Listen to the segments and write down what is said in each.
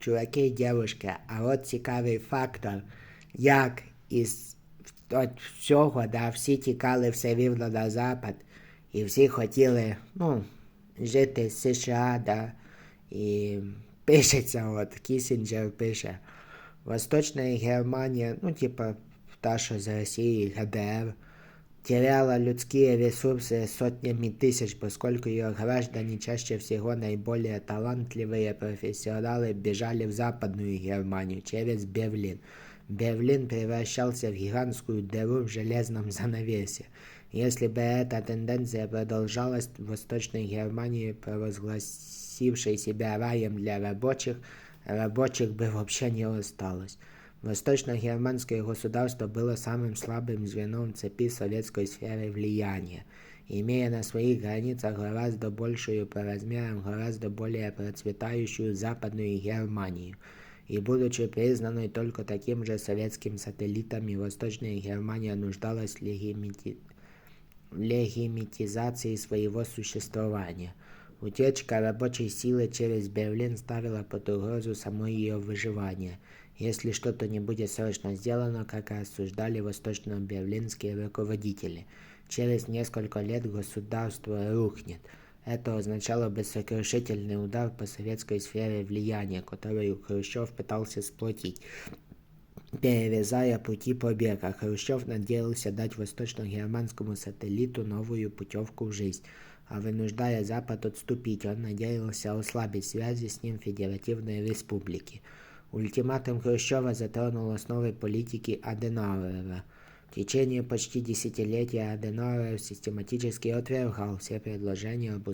чуваки і дівчатки, а от цікавий фактор, як із от всього, да, всі тікали все рівно на запад, і всі хотіли ну, жити в США, да, і пишеться, от Кісінджер пише. Восточная Германия, ну, типа та, що з Росії, ГДР, теряла людские ресурсы сотнями тысяч, поскольку ее граждане чаще всего наиболее талантливые профессионалы бежали в Западную Германию через Берлин. Берлин превращался в гигантскую дыру в железном занавесе. Если бы эта тенденция продолжалась, в Восточной Германии, провозгласившей себя раем для рабочих, рабочих бы вообще не осталось. Восточно-германское государство было самым слабым звеном цепи советской сферы влияния, имея на своих границах гораздо большую по размерам, гораздо более процветающую Западную Германию. И будучи признанной только таким же советским сателлитом, Восточная Германия нуждалась в легимити... легимитизации своего существования. Утечка рабочей силы через Берлин ставила под угрозу само ее выживание – если что-то не будет срочно сделано, как осуждали восточно-берлинские руководители. Через несколько лет государство рухнет. Это означало бы сокрушительный удар по советской сфере влияния, которую Хрущев пытался сплотить, перерезая пути побега. Хрущев надеялся дать восточно-германскому сателлиту новую путевку в жизнь, а вынуждая Запад отступить, он надеялся ослабить связи с ним Федеративной Республики. Ультиматум Хрущева затронул основы политики Аденауэра. В течение почти десятилетия Аденауэр систематически отвергал все предложения об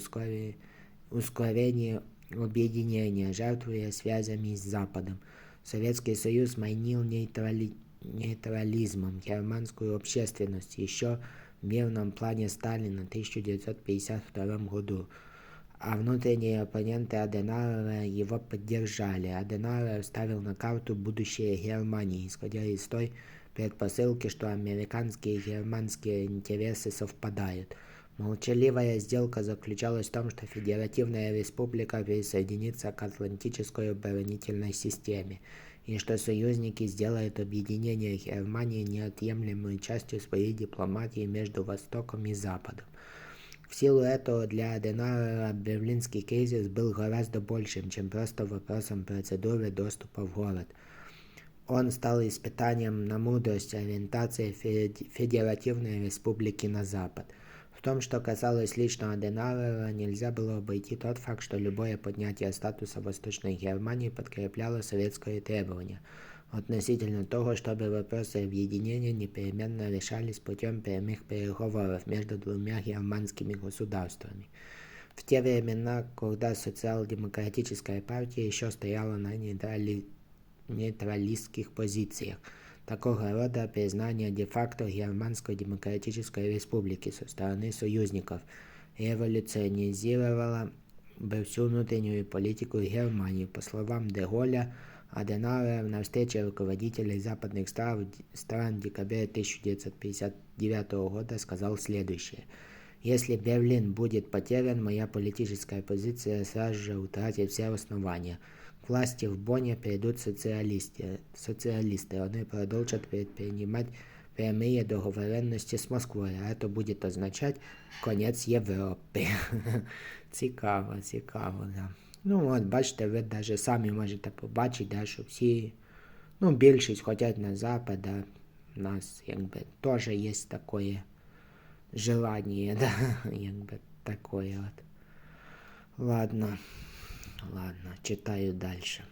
ускорении объединения, жертвуя связями с Западом. Советский Союз манил нейтрали... нейтрализмом германскую общественность еще в мирном плане Сталина в 1952 году а внутренние оппоненты Аденауэра его поддержали. Аденауэр ставил на карту будущее Германии, исходя из той предпосылки, что американские и германские интересы совпадают. Молчаливая сделка заключалась в том, что Федеративная Республика присоединится к Атлантической оборонительной системе, и что союзники сделают объединение Германии неотъемлемой частью своей дипломатии между Востоком и Западом. В силу этого для Аденауэра берлинский кризис был гораздо большим, чем просто вопросом процедуры доступа в город. Он стал испытанием на мудрость ориентации Федеративной Республики на Запад. В том, что касалось лично Аденауэра, нельзя было обойти тот факт, что любое поднятие статуса Восточной Германии подкрепляло советское требование – относительно того, чтобы вопросы объединения непременно решались путем прямых переговоров между двумя германскими государствами. В те времена, когда социал-демократическая партия еще стояла на нейтрали... нейтралистских позициях, такого рода признание де-факто Германской Демократической Республики со стороны союзников революционизировало бы всю внутреннюю политику Германии. По словам Деголя, Аденауэр на встрече руководителей западных стран в декабре 1959 года сказал следующее. Если Берлин будет потерян, моя политическая позиция сразу же утратит все основания. К власти в Бонне придут социалисты. социалисты. Они продолжат предпринимать прямые договоренности с Москвой, а это будет означать конец Європи. цікаво, цікаво, да. Ну, от, бачите, ви навіть самі можете побачити, да, що всі, ну, більшість хочуть на Запад, да, у нас якби теж є таке желание, да, якби такое от. Ладно, ладно, читаю дальше.